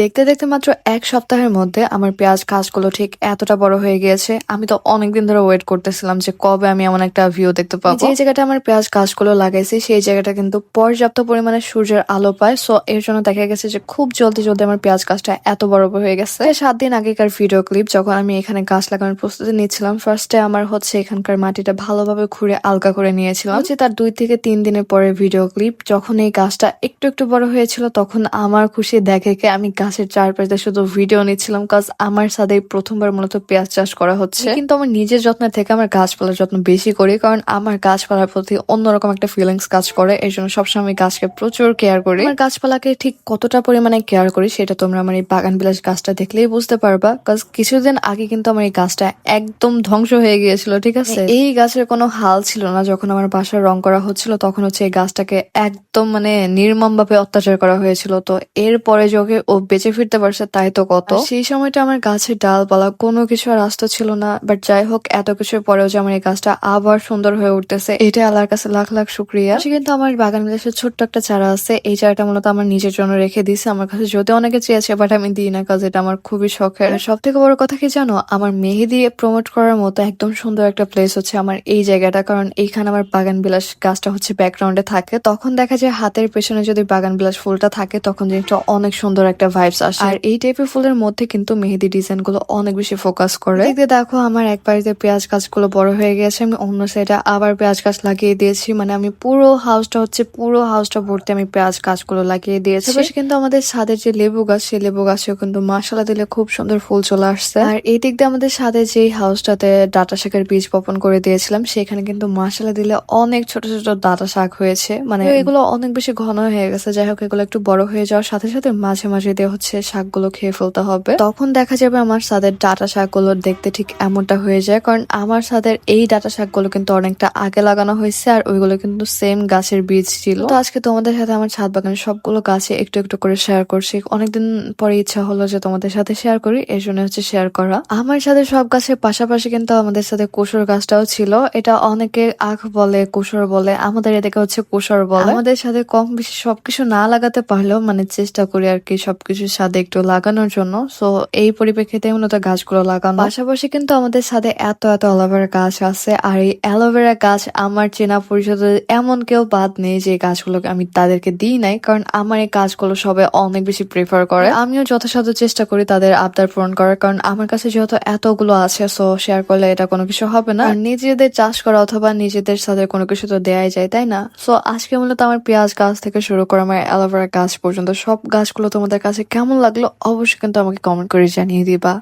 দেখতে দেখতে মাত্র এক সপ্তাহের মধ্যে আমার পেঁয়াজ গাছগুলো ঠিক এতটা বড় হয়ে গিয়েছে। আমি তো অনেকদিন ধরে ওয়েট করতেছিলাম যে কবে আমি এমন একটা ভিউ দেখতে পাবো। যে জায়গাটা আমার পেঁয়াজ গাছগুলো লাগাইছি সেই জায়গাটা কিন্তু পর্যাপ্ত পরিমাণে সূর্যের আলো পায়। সো এর জন্য দেখা গেছে যে খুব জলদি জলদি আমার পেঁয়াজ গাছটা এত বড় হয়ে গেছে। সাত দিন আগেকার ভিডিও ক্লিপ যখন আমি এখানে গাছ লাগানোর প্রস্তুতি নিচ্ছিলাম ফার্স্টে আমার হচ্ছে এখানকার মাটিটা ভালোভাবে খুঁড়ে আলগা করে নিয়েছিলাম। হচ্ছে তার দুই থেকে তিন দিনের পরে ভিডিও ক্লিপ যখন এই গাছটা একটু একটু বড় হয়েছিল তখন আমার খুশি দেখে কে আমি গাছের চারপাশে শুধু ভিডিও নিচ্ছিলাম কাজ আমার সাথে প্রথমবার মূলত পেঁয়াজ চাষ করা হচ্ছে। কিন্তু আমার নিজের যত্ন থেকে আমার গাছপালার যত্ন বেশি করি কারণ আমার গাছপালার প্রতি অন্যরকম একটা ফিলিংস কাজ করে এই জন্য সবসময় আমি গাছকে প্রচুর কেয়ার করি। আমার গাছপালাকে ঠিক কতটা পরিমাণে কেয়ার করি সেটা তোমরা আমার এই বাগান বিলাস গাছটা দেখলেই বুঝতে পারবা কাজ কিছুদিন আগে কিন্তু আমার এই গাছটা একদম ধ্বংস হয়ে গিয়েছিল ঠিক আছে? এই গাছের কোনো হাল ছিল না যখন আমার বাসার রং করা হচ্ছিল তখন হচ্ছে এই গাছটাকে একদম মানে নির্মম ভাবে অত্যাচার করা হয়েছিল। তো এরপরে যোগে ও বেঁচে ফিরতে পারছে তাই তো কত? সেই সময়টা আমার গাছের ডালপালা কোনো কিছু আর আস্ত ছিল না বাট যাই হোক এত কিছুর পরেও যে আমার এই গাছটা আবার সুন্দর হয়ে উঠতেছে এটা আল্লাহর কাছে লাখ লাখ শুক্রিয়া। সে কিন্তু আমার বাগান বিলাসের ছোট্ট একটা চারা আছে এই চারাটা মূলত আমার নিজের জন্য রেখে দিয়েছে আমার কাছে যদি অনেকে চেয়েছে বাট আমি দিই না কাজ এটা আমার খুবই শখের। সব থেকে বড় কথা কি জানো আমার মেহেদি প্রমোট করার মতো একদম সুন্দর একটা প্লেস হচ্ছে আমার এই জায়গাটা কারণ এইখানে আমার বাগান বিলাস গাছটা হচ্ছে ব্যাকগ্রাউন্ডে থাকে তখন দেখা যায় হাতের পেছনে যদি বাগান বিলাস ফুলটা থাকে তখন জিনিসটা অনেক সুন্দর একটা ভাইবস আসে। আর এই টাইপের ফুলের মধ্যে কিন্তু মেহেদি ডিজাইনগুলো অনেক বেশি ফোকাস করে। দেখতে দেখো আমার এক বাড়িতে পেঁয়াজ গাছগুলো বড় হয়ে গেছে আমি অন্য সাইডে আবার পেঁয়াজ গাছ লাগিয়ে দিয়েছি। মানে আমি পুরো হাউসটা হচ্ছে পুরো হাউসটা ভর্তি আমি পেঁয়াজ গাছগুলো লাগিয়ে দিয়েছি। কিন্তু আমাদের ছাদের যে লেবু গাছ সেই লেবু গাছেও কিন্তু মশলা দিলে খুব সুন্দর ফুল চলে আসছে। আর এই দিক দিয়ে আমাদের ছাদে যে হাউসটাতে ডাটা শাকের বীজ বপন করে দিয়েছিলাম সেখানে কিন্তু মশলা দিলে অনেক ছোট ছোট ডাটা শাক হয়েছে। মানে এগুলো অনেক বেশি ঘন হয়ে গেছে যাই হোক এগুলো একটু বড় হয়ে যাওয়ার সাথে সাথে মাঝে মাঝে দিয়ে হচ্ছে শাকগুলো খেয়ে ফেলতে হবে। তখন দেখা যাবে আমার ছাদের ডাটা শাকগুলো দেখতে ঠিক এমনটা হয়ে যায়, কারণ আমার ছাদের এই ডাটা শাকগুলো কিন্তু অনেকটা আগে লাগানো হয়েছে আর ওইগুলো কিন্তু সেম গাছের বীজ ছিল। তো আজকে তোমাদের সাথে আমার ছাদ বাগানের সবগুলো গাছে একটু একটু করে শেয়ার করছি। অনেকদিন পরে ইচ্ছা হলো যে তোমাদের সাথে শেয়ার করি, এর জন্য হচ্ছে শেয়ার করা। আমার সাথে সব গাছের পাশাপাশি কিন্তু আমাদের সাথে কুসুর গাছটাও ছিল। এটা অনেকে আখ বলে, কুসুর বলে, আমাদের এদিকে হচ্ছে কুসর বলে। আমাদের সাথে কম বেশি সবকিছু না লাগাতে পারলেও মানে চেষ্টা করি আর কি সবকিছুর সাথে একটু লাগানোর জন্য। সো এই পরিপ্রেক্ষিতে মূলত গাছগুলো লাগানো। পাশাপাশি কিন্তু আমাদের সাথে এত এত অ্যালোভেরা গাছ আছে। আর এই অ্যালোভেরা গাছ আমার চেনা পরিচিত এমন কেউ বাদ নেই যে গাছগুলোকে আমি তাদেরকে দিই নাই। কারণ আমার এই গাছগুলো সবাই অনেক বেশি প্রেফার করে। আমিও যথাসাধ্য চেষ্টা করি তাদের আবদার পূরণ করার। কারণ আমার কাছে যেহেতু এতগুলো আছে সো শেয়ার করলে এটা কোনো কিছু হবে না। নিজেদের চাষ করা অথবা নিজেদের সাথে কোনো কিছু তো দেয়াই যায়, তাই না? সো আজকে মূলত আমার পেঁয়াজ গাছ থেকে শুরু করে আমার অ্যালোভেরা গাছ পর্যন্ত সব গাছগুলো তোমাদের কাছে কেমন লাগল অবশ্যই কিন্তু আমাকে কমেন্ট করে জানিয়ে দিবা।